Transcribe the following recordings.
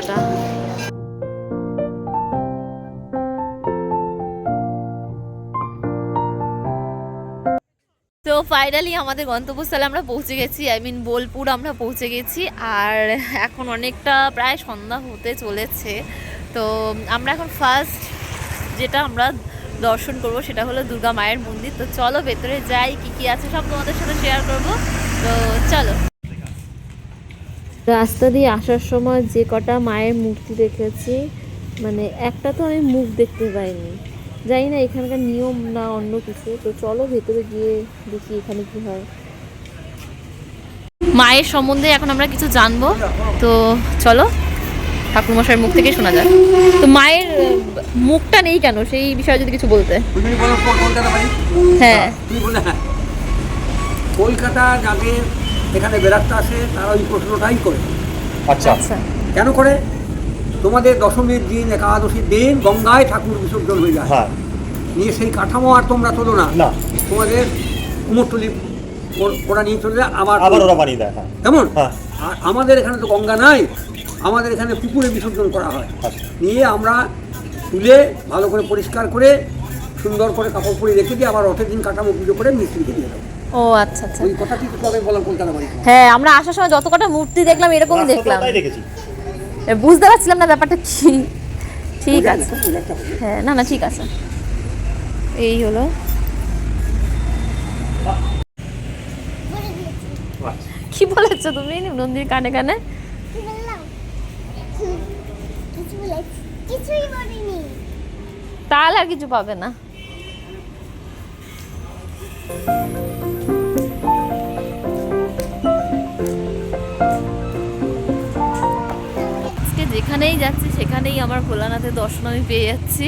ওটা তো ফাইনালি আমাদের গন্তব্যস্থলে আমরা পৌঁছে গেছি। আই মিন বোলপুর আমরা পৌঁছে গেছি আর এখন অনেকটা প্রায় সন্ধ্যা হতে চলেছে। তো আমরা এখন ফার্স্ট যেটা আমরা দর্শন করব সেটা হলো দুর্গা মায়ের মন্দির। তো চলো ভেতরে যাই, কি কি আছে সব তোমাদের সাথে শেয়ার করব। তো চলো। রাস্তা দিয়ে আসার সময় যে কটা মায়ের মূর্তি দেখেছি মানে একটা তো আমি মুখ দেখতে পাইনি। জানি না এখানকার নিয়ম না অন্য কিছু। তো চলো ভেতরে গিয়ে দেখি এখানে কি হয়। মায়ের সম্বন্ধে এখন আমরা কিছু জানব। তো চলো ঠাকুরমশাইয়ের মুখ থেকে শোনা যায় তো মায়ের মুখটা নেই কেন? সেই বিষয়ে যদি কিছু বলতে। হ্যাঁ। হ্যাঁ। কলকাতা যাদের এখানে বেড়াতে আসে তারা ওই প্রশ্নটাই করে। আচ্ছা। আচ্ছা। কেন করে? তোমাদের দশমীর দিন একাদশীর দিন গঙ্গায় ঠাকুর বিসর্জন হয়ে যায়। হ্যাঁ। নিয়ে সেই কাঠামো আর তোমরা তোলো না। না। তোমাদের কুমোরটুলি ওর- নিয়ে চলে যায় আবার আবার ওরা বানিয়ে দেয় হ্যাঁ। কেমন? হ্যাঁ। আর আমাদের এখানে তো গঙ্গা নাই আমাদের এখানে পুকুরে বিসর্জন করা হয়। আচ্ছা। নিয়ে আমরা তুলে ভালো করে পরিষ্কার করে সুন্দর করে কাপড় পরে রেখে দিয়ে আবার রথের দিন কাঠামো পুজো করে মিস্ত্রিকে দিয়ে দেবো। ও আচ্ছা আচ্ছা। ওই কথাটি তো তবে বললাম কলকাতা বাড়ি হ্যাঁ আমরা আসার সময় যত কটা মূর্তি দেখলাম এরকম দেখলাম। বুঝতে পারছিলাম না ব্যাপারটা কি। ঠিক আছে। হ্যাঁ না না ঠিক আছে। এই হলো। কি বলেছ তুমি? নন্দীর কানে কানে? তাহলে আর কিছু পাবে না। যেখানেই যাচ্ছি সেখানেই আমার ভোলানাথের দর্শন আমি পেয়ে যাচ্ছি।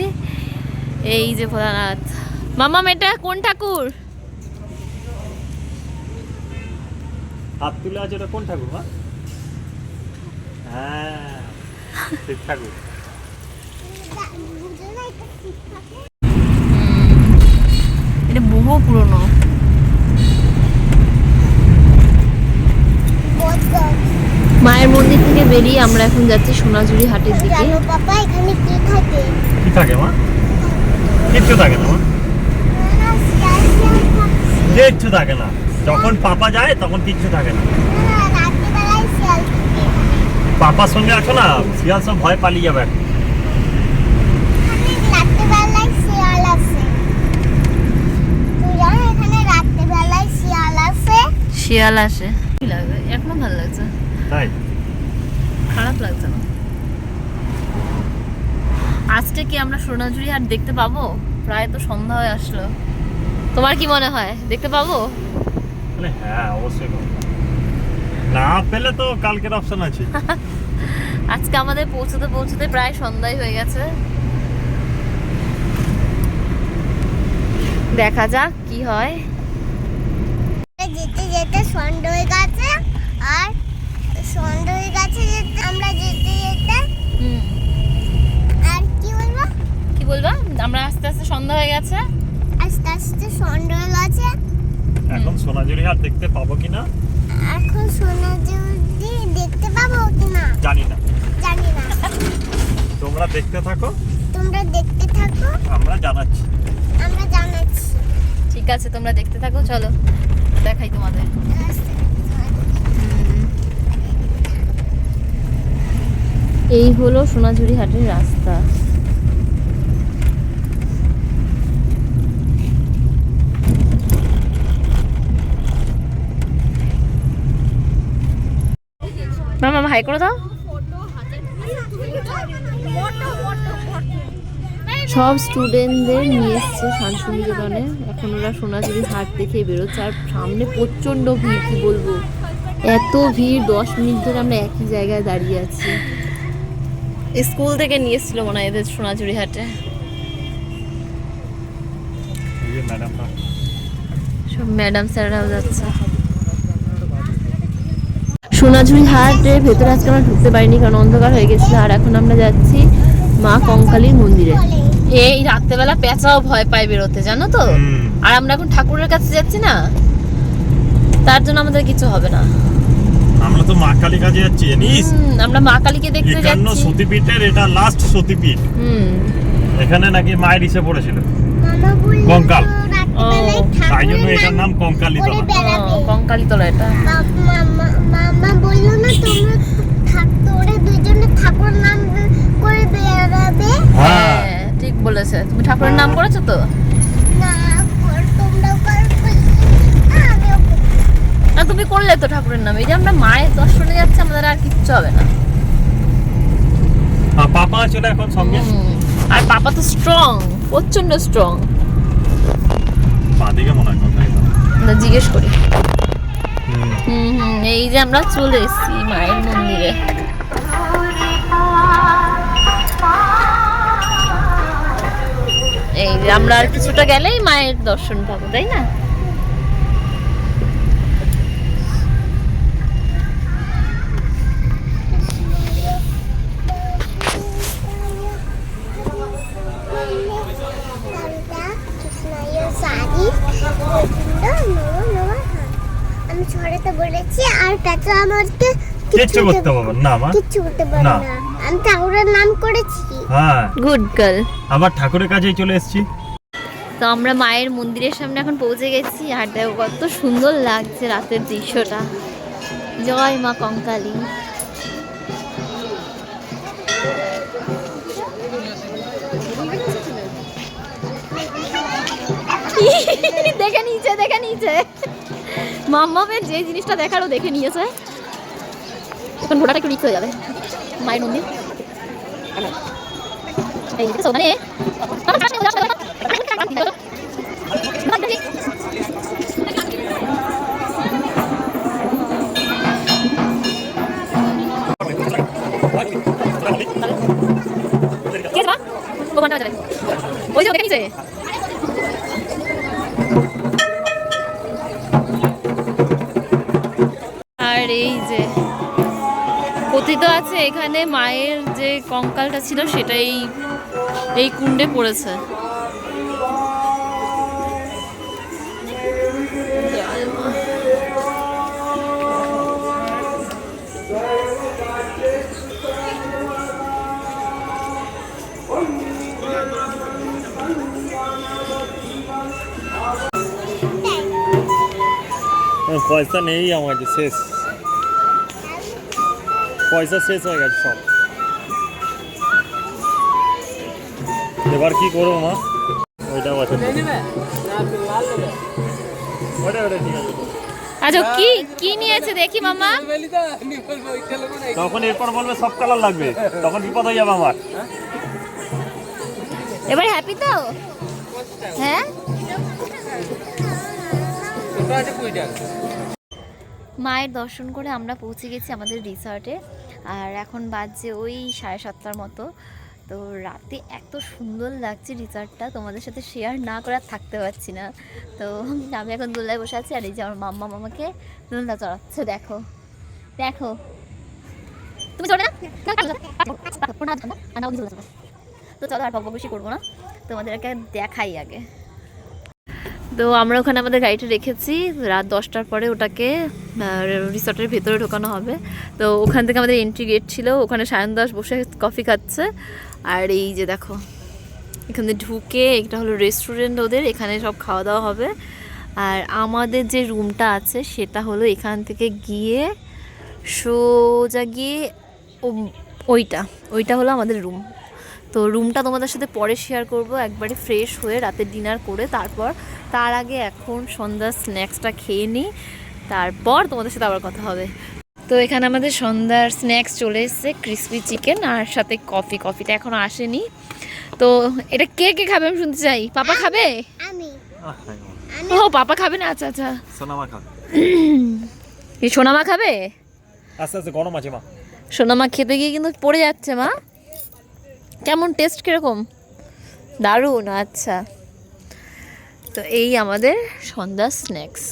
এই যে ভোলানাথ। মামা এটা কোন ঠাকুর? হাত তুলে আছে ওটা কোন ঠাকুর মা? হ্যাঁ শিব ঠাকুর। এটা ঠিক থাকে এটা বহু পুরনো। মায়ের মন্দির থেকে বেরিয়ে আমরা এখন যাচ্ছি সোনাঝুরি হাটের দিকে। পাপা এখানে কি থাকে? কি থাকে মা? কিচ্ছু থাকে না মা। কিচ্ছু থাকে না। যখন পাপা যায় তখন কিচ্ছু থাকে না। পাপার সঙ্গে আছো না শিয়াল সব ভয় পালিয়ে যাবে। শিয়াল আছে। তুই জানো শিয়াল আছে? শিয়াল আসে। এখনও ভালো লাগছে। তাই? খারাপ লাগছে না। আজকে কি আমরা সোনাঝুরি হাট দেখতে পাবো? প্রায় তো সন্ধ্যা হয়ে আসলো। তোমার কি মনে হয়? দেখতে পাবো? মানে হ্যাঁ অবশ্যই না পেলে তো কালকের অপশন আছে। আজকে আমাদের পৌঁছতে পৌঁছতে প্রায় সন্ধ্যায় হয়ে গেছে। দেখা যাক কি হয়। যেতে যেতে সন্ডই গাছে আর সন্ডই গাছে যেতে আমরা যেতে যেতে আর কি বলব? কি বলবা? আমরা আস্তে আস্তে সন্ধ্যা হয়ে গেছে। আস্তে আস্তে সন্ডই গাছে। এখন সোনাঝুরি হাট দেখতে পাবো কিনা? এখন সোনা যদি দেখতে পাবো কিনা? জানি না। জানি না। তোমরা দেখতে থাকো। তোমরা দেখতে থাকো। আমরা জানাচ্ছি। আমরা জানাচ্ছি। ঠিক আছে তোমরা দেখতে থাকো চলো দেখাই তোমাদের। এই হলো সোনাঝুরি হাটের রাস্তা। মামা ভাই করে দাও। সব স্টুডেন্টদের নিয়ে এসছে শান্তিনিকেতনে। এখন ওরা সোনাঝুরি হাট দেখে বেরোচ্ছে আর সামনে প্রচণ্ড ভিড়, কি বলব? এত ভিড়, দশ মিনিট ধরে আমরা একই জায়গায় দাঁড়িয়ে আছি। স্কুল থেকে নিয়ে এসেছিল মনে হয় এদের সোনাঝুরি হাটে। এই যে ম্যাডামরা সব ম্যাডাম স্যাররাও যাচ্ছে। সোনাঝুরি হাটের ভেতরে আজকে আমরা ঢুকতে পারিনি কারণ অন্ধকার হয়ে গেছিল আর এখন আমরা যাচ্ছি মা কঙ্কালীর মন্দিরে। এই রাত্রেবেলা পেঁচাও ভয় পায় বেরোতে জানো তো? আর আমরা এখন ঠাকুরের কাছে যাচ্ছি না? তার জন্য আমাদের কিছু হবে না। আমরা তো মা কালী কাজে যাচ্ছি জানিস? আমরা মা কালীকে দেখতে একান্ন যাচ্ছি। সতীপীঠের এটা লাস্ট সতীপীঠ। হুম। এখানে নাকি মায়ের ইসে পড়েছিল। কঙ্কাল। তাই জন্য এটার নাম কঙ্কালী তলা কঙ্কালী তোলা এটা। মামা বলল না তোমরা দুজনে ঠাকুর নাম করে বেড়াবে? হ্যাঁ। হ্যাঁ ঠিক বলেছে। তুমি ঠাকুরের নাম করেছ তো? না তুমি করলে তো ঠাকুরের নাম। এই যে আমরা মায়ের দর্শনে যাচ্ছি আমাদের আর কিচ্ছু হবে না। পাপা ছিল এখন সঙ্গে। আর পাপা তো স্ট্রং প্রচণ্ড স্ট্রং বাদিকে মনে হয় আমরা জিজ্ঞেস করি। হুম। হুম হুম এই যে আমরা চলে এসেছি মায়ের মন্দিরে। এই যে আমরা আর কিছুটা গেলেই মায়ের দর্শন পাবো তাই না? আমাকে কিচ্ছু করতে পারব না মা। কিচ্ছু করতে পারে না। আমি ঠাকুরের নাম করেছি। হ্যাঁ। Good girl. আবার ঠাকুরের কাছেই চলে এসেছি। তো আমরা মায়ের মন্দিরের সামনে এখন পৌঁছে গেছি আর দেখো কত সুন্দর লাগছে রাতের দৃশ্যটা। জয় মা কঙ্কালী। দেখে নিচে দেখে নিয়েছে। মাম্মামের যে জিনিসটা দেখারও দেখে নিয়েছে। এখন ঘোড়াটা একটু রিক্স হয়ে যাবে। মায়ের মন্দির। এই ওখানে ওই যে দেখে নিচে এখানে মায়ের যে কঙ্কালটা ছিল সেটাই এই কুণ্ডে পড়েছে। পয়সা নেই আমার শেষ। পয়সা শেষ হয়ে গেছে সব। এবার কি করব মা? ওইটা আছে। আচ্ছা কি কি নিয়েছে দেখি মামা। তখন এরপর বলবে সব কালার লাগবে। তখন বিপদ হয়ে যাবে আমার। এবার হ্যাপি তো? হ্যাঁ? মায়ের দর্শন করে আমরা পৌঁছে গেছি আমাদের রিসর্টে আর এখন বাজছে ওই সাড়ে সাতটার মতো তো রাতে এত সুন্দর লাগছে রিসর্টটা তোমাদের সাথে শেয়ার না করে আর থাকতে পারছি না তো আমি এখন দোলনায় বসে আছি আর এই যে আমার মাম্মা মামাকে দোলনা চড়াচ্ছে দেখো দেখো তুমি চলে না তো চলো আর বকবক বেশি করব না তোমাদেরকে দেখাই আগে তো আমরা ওখানে আমাদের গাড়িটা রেখেছি। রাত দশটার পরে ওটাকে রিসর্টের ভেতরে ঢোকানো হবে। তো ওখান থেকে আমাদের এন্ট্রি গেট ছিল। ওখানে সায়ন দাস বসে কফি খাচ্ছে। আর এই যে দেখো, এখানে ঢুকে এটা হলো রেস্টুরেন্ট ওদের, এখানে সব খাওয়া দাওয়া হবে। আর আমাদের যে রুমটা আছে, সেটা হলো এখান থেকে গিয়ে সোজা গিয়ে ওইটা ওইটা হলো আমাদের রুম তো রুমটা তোমাদের সাথে পরে শেয়ার করব একবারে ফ্রেশ হয়ে রাতে ডিনার করে তারপর তার আগে এখন সন্ধ্যার স্ন্যাক্সটা খেয়ে নিই তারপর তোমাদের সাথে আবার কথা হবে। তো এখানে আমাদের সন্ধ্যার স্ন্যাক্স চলে এসেছে ক্রিসপি চিকেন আর সাথে কফি কফিটা এখনও আসেনি। তো এটা কে কে খাবে আমি শুনতে চাই? পাপা খাবে? আমি। ও পাপা খাবে না? আচ্ছা আচ্ছা। সোনামা খা এই সোনামা খাবে? আস্তে আস্তে গরম আছে মা। সোনামা খেতে গিয়ে কিন্তু পড়ে যাচ্ছে মা। কেমন টেস্ট কীরকম? দারুণ আচ্ছা। তো এই আমাদের সন্ধ্যা স্ন্যাক্স।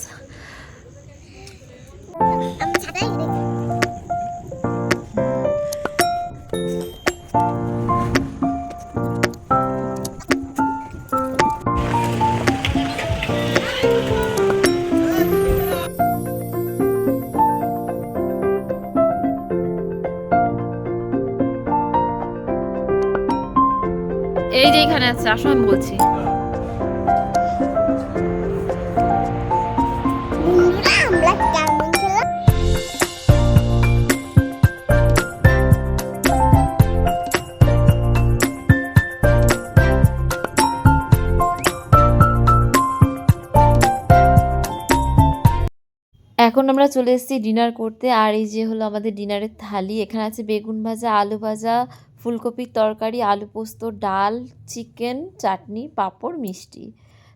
এখন আমরা চলে এসেছি ডিনার করতে, আর এই যে হলো আমাদের ডিনারের থালি। এখানে আছে বেগুন ভাজা, আলু ভাজা, ফুলকপির তরকারি, আলু পোস্ত, ডাল, চিকেন, চাটনি, পাঁপড়, মিষ্টি।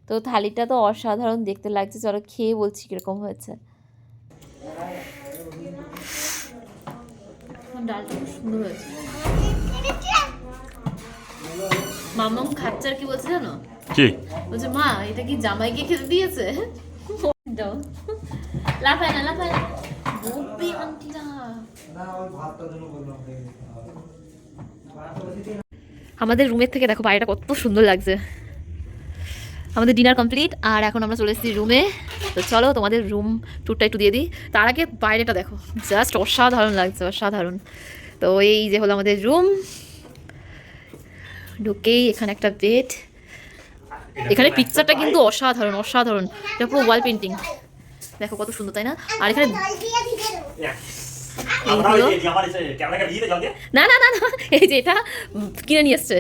তো থালিটা তো অসাধারণ দেখতে লাগছে। চলো খেয়ে বলছি কীরকম হয়েছে। ডালটা খুব সুন্দর হয়েছে। মামাম খাচ্চার কি বলছে জানো? কি? বলছে মা এটা কি জামাইকে খেতে দিয়েছে? দাও। লাফায় না লাফায় না। বকবি আন্টিরা। আমাদের রুমের থেকে দেখো বাইরেটা কত সুন্দর লাগছে। আমাদের ডিনার কমপ্লিট আর এখন আমরা চলে এসেছি রুমে তো চলো তোমাদের রুম ট্যুরটা একটু দিয়ে দিই। তার আগে বাইরেটা দেখো। জাস্ট অসাধারণ লাগছে অসাধারণ। তো এই যে হলো আমাদের রুম ঢুকেই এখানে একটা বেড এখানে পিকচারটা কিন্তু অসাধারণ অসাধারণ। এটা পুরো ওয়াল পেন্টিং দেখো কত সুন্দর তাই না? আর এখানে না না না না। এই যে এটা কিনে নিয়ে এসছে।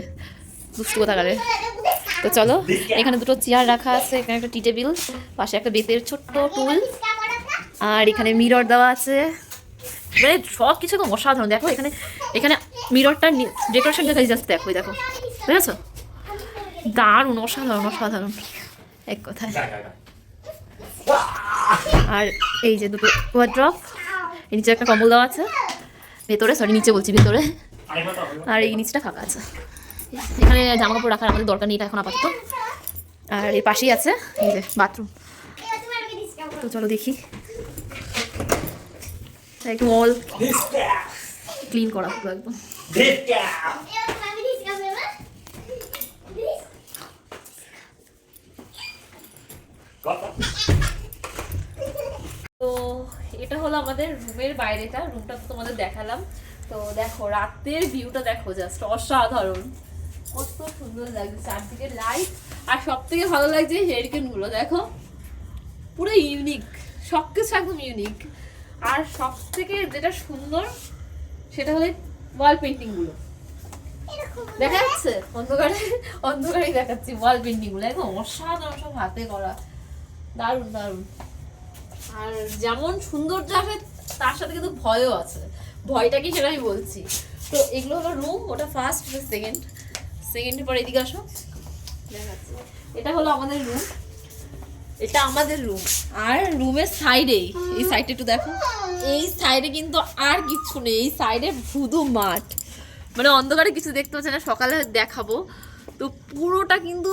দুষ্টু কোথাকারে। তো চলো এখানে দুটো চেয়ার রাখা আছে এখানে একটা টি টেবিল পাশে একটা বেতের ছোট্ট টুল আর এখানে মিরর দেওয়া আছে। মানে সব কিছু একদম অসাধারণ দেখো এখানে এখানে মিররটা ডেকোরেশন দেখা জাস্ট দেখো দেখো বুঝেছ? দারুণ অসাধারণ অসাধারণ এক কথায়। আর এই যে দুটো ওয়ার্ড্রপ এই নিচে একটা কম্বল দেওয়া আছে ভেতরে সরি নিচে বলছি ভেতরে আর এই নিচটা ফাঁকা আছে। এখানে জামা কাপড় রাখার আমাদের দরকার নেই, এটা এখন আপাতত। আর এই পাশেই আছে, এই যে বাথরুম তো চলো দেখি। একটু অল ক্লিন করা পুরো একদম। তো এটা হলো আমাদের রুমের বাইরেটা রুমটা তো তোমাদের দেখালাম। তো দেখো, রাতের ভিউটা দেখো জাস্ট অসাধারণ। কত সুন্দর লাগছে, চারদিকে লাইট আর সব থেকে ভালো লাগছে হেরিকেনগুলো দেখো। পুরো ইউনিক সব কিছু একদম ইউনিক আর সব থেকে যেটা সুন্দর, সেটা হলো ওয়াল পেন্টিংগুলো দেখা যাচ্ছে? অন্ধকারে, অন্ধকারেই দেখাচ্ছি ওয়াল পেন্টিংগুলো একদম অসাধারণ সব হাতে করা। দারুণ দারুণ। আর যেমন সৌন্দর্য আছে তার সাথে কিন্তু ভয়ও আছে। ভয়টা কি সেটা আমি বলছি। তো এগুলো হলো রুম ওটা ফার্স্ট সেকেন্ড সেকেন্ডের পর এদিকে আসো। দেখাচ্ছি এটা হলো আমাদের রুম এটা আমাদের রুম আর রুমের সাইডেই এই। সাইডে একটু দেখো। এই সাইডে কিন্তু আর কিচ্ছু নেই। এই সাইডে শুধু মাঠ। মানে অন্ধকারে কিছু দেখতে পাচ্ছে না। সকালে দেখাবো। তো পুরোটা কিন্তু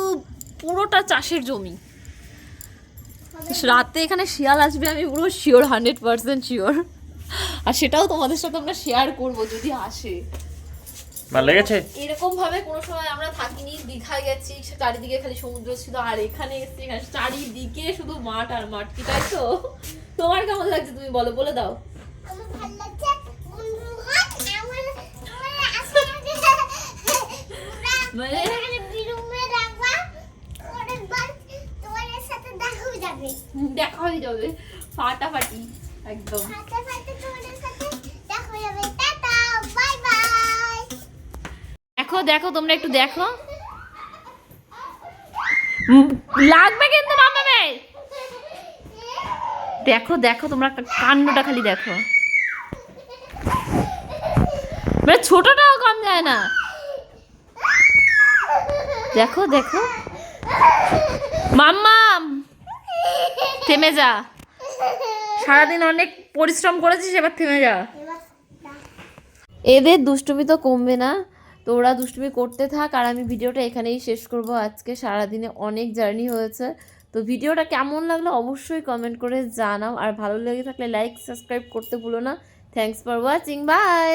পুরোটা চাষের জমি। রাতে এখানে শিয়াল আসবে, আমি পুরো শিওর হান্ড্রেড পার্সেন্ট শিওর আর সেটাও তোমাদের সাথে আমরা শেয়ার করব, যদি আসে। ভালো লেগেছে? এরকম ভাবে কোনো সময় আমরা থাকিনি দীঘায় গেছি চারিদিকে খালি সমুদ্র ছিল আর এখানে এসে এখানে চারিদিকে শুধু মাঠ আর মাঠ কি তাই তো? তোমার কেমন লাগছে তুমি বলো বলে দাও। মানে? হয়ে দেখা হয়ে যাবে। ফাটাফাটি একদম হাতে হাতে তোমাদের সাথে দেখা হয়ে যাবে টাটা বাই বাই দেখো দেখো তোমরা একটু দেখো। লাগবে কিন্তু মামামে দেখো দেখো তোমরা একটা কাণ্ডটা খালি দেখো। মানে ছোটটাও কম যায় না। দেখো দেখো। মাম্মা থেমে যা। সারাদিন অনেক পরিশ্রম করেছিস এবার থেমে যা। এদের দুষ্টুমি তো কমবে না। তো ওরা দুষ্টুমি করতে থাক আর আমি ভিডিওটা এখানেই শেষ করব। আজকে সারাদিনে অনেক জার্নি হয়েছে। তো ভিডিওটা কেমন লাগল অবশ্যই কমেন্ট করে জানাও। আর ভালো লেগে থাকলে লাইক সাবস্ক্রাইব করতে ভুলো না। Thanks for watching by